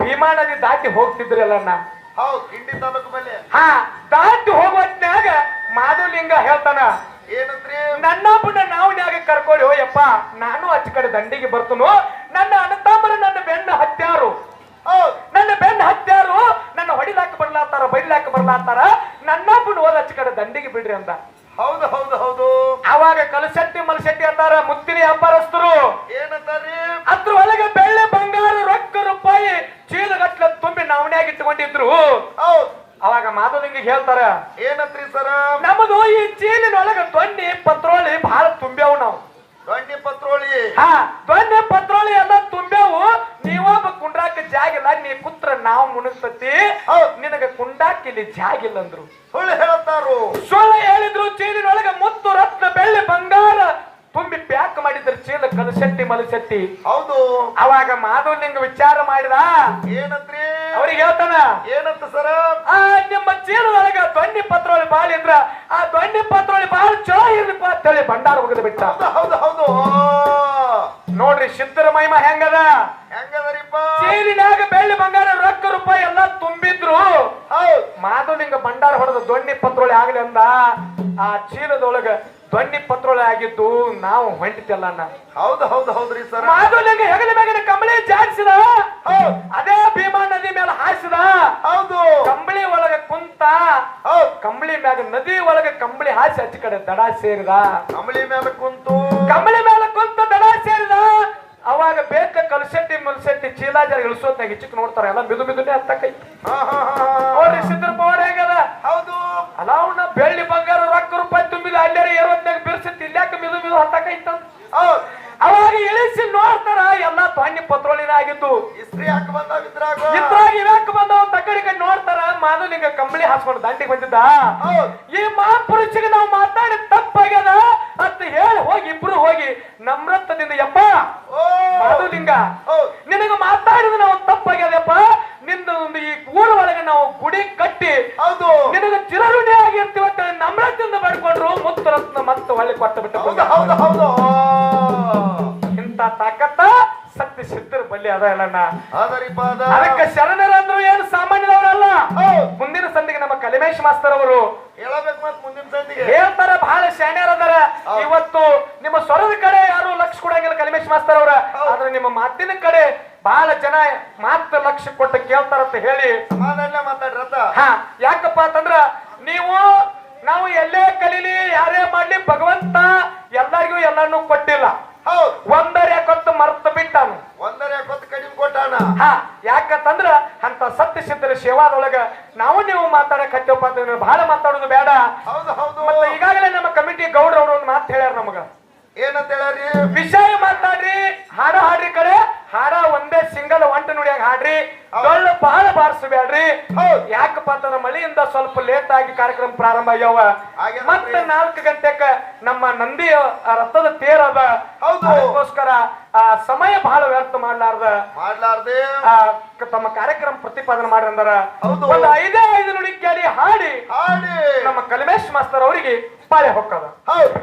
ಭೀಮಾ ನದಿ ದಾಟಿ ಹೋಗ್ತಿದ್ರಲ್ಲ ಅಣ್ಣ. ಹೌದ್ ಕಿಂಡಿ ತಾಲೂಕು ಮೇಲೆ ಹಾ ದಾಟಿ ಹೋಗೋತ್ನ್ಯಾಗ ಮಾಧುಲಿಂಗ ಹೇಳ್ತಾನ ಏನಂತ್ರಿ ನನ್ನಪ್ಪನ ನಾವ್ನ್ಯಾಗ ಕರ್ಕೊಳ್ಳಿ ಹೋಯಪ್ಪ ನಾನು ಆಚೆ ಕಡೆ ದಂಡಿಗೆ ಬರ್ತನು ನನ್ನ ಅಣ್ಣತಮ್ಮರ ನನ್ನ ಬೆನ್ನ ಹತ್ಯಾರು. ನನ್ನ ಬೆನ್ನ ಹತ್ಯಾರು ನನ್ನ ಹೊಡಿಲಾಕ ಬರ್ಲಾತಾರ ಬೈಲಾಕ ಬರ್ಲಾತಾರ ನನ್ನಪ್ಪನ ಹೋದ ಆಚೆ ಕಡೆ ದಂಡಿಗೆ ಬಿಡ್ರಿ ಅಂದ. ಹೌದು ಹೌದು ಹೌದು. ಅವಾಗ ಕಲಶೆಟ್ಟಿ ಮಲಶೆಟ್ಟಿ ಅಂತಾರ ಮುತ್ತಿನ ವ್ಯಾಪಾರಸ್ಥರು ಏನಂತಾರಿ ಅದ್ರ ಮಾತು ಅವಾಗ ಮಾಧುಲಿಂಗ ಹೇಳ್ತಾರ? ಏನತ್ರಿ ಸರ? ನಮ್ಮದು ಈ ಚೀಲಿನೊಳಗ ದೊಣ್ಣಿ ಪತ್ರೋಳಿ ಬಹಳ ತುಂಬ್ಯಾವು ನಾವು. ದೊಣ್ಣಿ ಪತ್ರೋಳಿ? ಹಾ ದೊಣ್ಣೆ ಪತ್ರೋಳಿ ಎಲ್ಲ ತುಂಬ್ಯಾವು. ನೀವೊಬ್ಬ ಕುಂಡ್ರಾಕ ಜಾಗಿಲ್ಲ ನೀ ಕುತ್ರ ನಾವು ಮುನಸತಿ ನಿನಗ ಕುಂಡಾಕ ಇಲ್ಲಿ ಜಾಗಿಲ್ಲ ಅಂದ್ರು ಸುಳ್ಳು ಹೇಳ್ತಾರು ಸುಳ್ಳು ಹೇಳಿದ್ರು ಚೀಲಿನೊಳಗ ಮುತ್ತು ರತ್ನ ಬೆಳ್ಳಿ ಬಂಗಾರ ತುಂಬಿ ಪ್ಯಾಕ್ ಮಾಡಿದ್ರು ಚೀಲ ಮಲಶೆಟ್ಟಿ ಹೌದು. ಅವಾಗ ಮಾಧವಲಿಂಗ ವಿಚಾರ ಮಾಡಿದ? ಏನಂತ್ರಿ ಅವ್ರಿಗೆ ಹೇಳ್ತಾನ? ಏನಂತ ಸರ? ಆ ನಿಮ್ಮ ಚೀಲದೊಳಗ ದೊಣ್ಣಿ ಪತ್ರೊಳಿ ಬಾಳಿ ಅಂದ್ರ ಆ ದೊಣ್ಣಿ ಪತ್ರೊಳಿ ಬಾಳ ಚಲೋ ಇರ್ಲಿಪ್ಪ ಅಂತೇಳಿ ಭಂಡಾರ ಹೋಗದ ಬಿಟ್ಟ. ಹೌದು ಹೌದು ನೋಡ್ರಿ ಸಿದ್ಧರ ಮಹಿಮ ಹೆಂಗದ? ಹೆಂಗದರಿಪ್ಪ? ಚೀಲಿನಾಗ ಬೆಳ್ಳಿ ಬಂಗಾರ ರೊಕ್ಕ ರೂಪಾಯಿ ಎಲ್ಲ ತುಂಬಿದ್ರು. ಮಾಧವ್ ನಿಂಗ ಭಂಡಾರ ಹೊಡೆದ ದೊಣ್ಣಿ ಪತ್ರೊಳಿ ಆಗ್ಲಿ ಅಂದ. ಆ ಚೀಲದೊಳಗ ದೊಣ್ಣಿ ಪತ್ರೊಳ ಆಗಿದ್ದು ನಾವು ಹೊಂಟಿತಲ್ಲ ಹೌದು ಹೌದು ಹೌದ್ರಿ ಸರ್. ಮಾಧುಲಿಂಗ ಹೆಗಲ ಮ್ಯಾಗಿನ ಕಂಬಳಿ ಜಾಡಿಸಿದ? ಅದೇ ಭೀಮಾ ನದಿ ಮೇಲೆ ಹಾಸಿದ ಹೌದು. ಕಂಬಳಿ ಒಳಗ ಕುಂತ ಕಂಬಳಿ ಮ್ಯಾಗ ನದಿ ಒಳಗ ಕಂಬಳಿ ಹಾಸಿ ಹಚ್ಚ ಕಡೆ ದಡ ಸೇರಿದ. ಕಂಬಳಿ ಮೇಲೆ ಕುಂತು. ಕಂಬಳಿ ಮೇಲೆ ಕುಂತ ದಡ ಸೇರಿದ. ಅವಾಗ ಬೇಕ ಕಲಸೆಟ್ಟಿ ಮಲ್ಸೆಟ್ಟಿ ಚೀಲಾಜಾರ ಇಳಿಸೋತ್ನಾಗ ಹೆಚ್ಚಕ್ ನೋಡ್ತಾರ ಎಲ್ಲ ಮಿದು ಮಿದುನೆ ಅಂತ ಕೈ. ಹಾ ಹಾ ನೋಡ್ರಿ ಸಿದ್ಧರ ಪವಾಡ ಹೆಂಗದ? ಹೌದು. ಅಲ್ಲ ಅವ್ನ ಬೆಳ್ಳಿ ಬಂಗಾರ ರೊಕ್ಕ ರೂಪಾಯಿ ತುಂಬಿದ ಅಲ್ಲಾರ ಏರೋತ್ನಾಗ ಬಿರ್ಸಿತ್ತು ಇಲ್ಯಾಕ ಮಿದು ಮಿದು ಹತ್ತಕೈತ ಹೌದ್ ಅವಾಗ ಇಳಿಸಿ ನೋಡ್ತಾರ ಎಲ್ಲಾ ಧ್ವನಿ ಪತ್ರೋಳಿನ ಆಗಿದ್ದು ಇಸ್ತ್ರಿ ಹಾಕಿ ಬಂದಾವ ಇದ್ರಾಗ ಇವ್ಯಾಕ ಬಂದವ ತಕ್ಕಡಿ ಕಡೆ ನೋಡ್ತಾರ. ಮಾಧುಲಿಂಗ ಕಂಬಳಿ ಹಾಸ್ಕೊಂಡು ದಂಡಿಗೆ ಬಂದಿದ್ದ? ಈ ಮಹಾಪುರುಷಿಗೆ ನಾವು ಮಾತಾಡಿ ತಪ್ಪಾಗ್ಯದ? ಅಂತ ಹೇಳಿ ಹೋಗಿ ಇಬ್ರು ಹೋಗಿ. ನಮ್ರತದಿಂದ ಯಪ್ಪ ಮಾಧುಲಿಂಗ ನಿನಗ ಮಾತಾಡಿದ ನಾವು ತಪ್ಪಾಗ್ಯದಪ್ಪ? ನಿಂದ ಒಂದು ಈ ಊರ ಒಳಗೆ ನಾವು ಗುಡಿ ಕಟ್ಟಿ ಹೌದು. ನಿನಗ ಚಿರಋಣಿ ಆಗಿರ್ತೀವಿ ನಮ್ರತದಿಂದ ಬಡ್ಕೊಂಡ್ರು. ಮುತ್ತು ರತ್ನ ಮತ್ತೆ ಹೊಳ್ಳಿ ಕೊಟ್ಟು ಬಲ್ಲಿ ಅದ ಅಲ್ಲಣ್ಣ ಅದರಿಪ್ಪ ಅದ ಅದಕ್ಕೆ ಶರಣರಂದ್ರು ಏನು ಸಾಮಾನ್ಯದವರಲ್ಲ? ಮುಂದಿನ ಸಂದಿಗೆ ನಮ್ಮ ಕಲಿಮೇಶ್ ಮಾಸ್ತರ್ ಅವರು ಹೇಳಬೇಕು ಮತ್ತೆ ಮುಂದಿನ ಸಂದಿಗೆ. ಹೇಳ್ತಾರೆ ಬಹಳ ಶಾಣ್ಯರ ಅದಾರ. ಇವತ್ತು ನಿಮ್ಮ ಸ್ವರದ ಕಡೆ ಯಾರು ಲಕ್ಷ ಕೊಡಂಗಿಲ್ಲ ಕಲಿಮೇಶ್ ಮಾಸ್ತರ್ ಅವರ. ಆದ್ರೆ ನಿಮ್ಮ ಮಾತಿನ ಕಡೆ ಬಹಳ ಜನ ಮಾತ್ರ ಲಕ್ಷ ಕೊಟ್ಟು ಕೇಳ್ತಾರಂತ ಹೇಳಿ. ಸಮಾಧಾನ ಮಾತಾಡ್ರಿ ರಥ ಹಾ ಯಾಕಪ್ಪ ಅಂತಂದ್ರ ನೀವು ನಾವು ಎಲ್ಲೇ ಕಲೀಲಿ ಯಾರೇ ಮಾಡ್ಲಿ ಭಗವಂತ ಎಲ್ಲರಿಗೂ ಎಲ್ಲಾನು ಕೊಟ್ಟಿಲ್ಲ. ಹೌದು. ಒಂದರೇ ಹಾ ಯಾಕಂತಂದ್ರ ಅಂತ ಸತ್ಯ ಸಿದ್ಧರ ಸೇವಾದೊಳಗ ನಾವು ನೀವು ಮಾತಾಡಕ್ ಅಂತಂದ್ರೆ ಬಹಳ ಮಾತಾಡೋದು ಬೇಡ. ಹೌದು ಹೌದು. ಮತ್ತೆ ಈಗಾಗಲೇ ನಮ್ಮ ಕಮಿಟಿ ಗೌಡ್ರ ಅವರು ಒಂದು ಮಾತು ಹೇಳ್ಯಾರ ನಮಗ. ಏನಂತ ಹೇಳ್ರಿ ವಿಷಯ ಮಾತಾಡ್ರಿ ಹಾಡ ಹಾಡ್ರಿ ಕಡೆ ಹಾಡ ಒಂದೇ ಹಾಡ್ರಿ ಡೊಳ್ಳು ಬಹಳ ಬಾರಿಸಬೇಡ್ರಿ. ಯಾಕಪ್ಪ ಅಂತಂದ್ರ ಮಳೆಯಿಂದ ಸ್ವಲ್ಪ ಲೇಟ್ ಆಗಿ ಕಾರ್ಯಕ್ರಮ ಪ್ರಾರಂಭ ಆಗ್ಯಾವ. ಮತ್ತೆ ನಾಲ್ಕು ಗಂಟೆಕ ನಮ್ಮ ನಂದಿ ರಥದ ತೇರ್ ಅದ. ಹೌದು. ಅದಕ್ಕೋಸ್ಕರ ಆ ಸಮಯ ಬಹಳ ವ್ಯರ್ಥ ಮಾಡ್ಲಾರ್ದ. ಮಾಡ್ಲಾರ್ದೆ. ತಮ್ಮ ಕಾರ್ಯಕ್ರಮ ಪ್ರತಿಪಾದನೆ ಮಾಡ್ರಿ ಅಂದಾರ. ಹೌದು. ಒಂದು ಐದೇ ಐದು ನುಡಿ ಕೇಳಿ ಹಾಡಿ. ಹಾಡಿ. ನಮ್ಮ ಕಲಮೇಶ್ ಮಾಸ್ತರ್ ಅವರಿಗೆ ಪಾಳೆ ಹೊಕ್ಕದ. ಹೌದ್.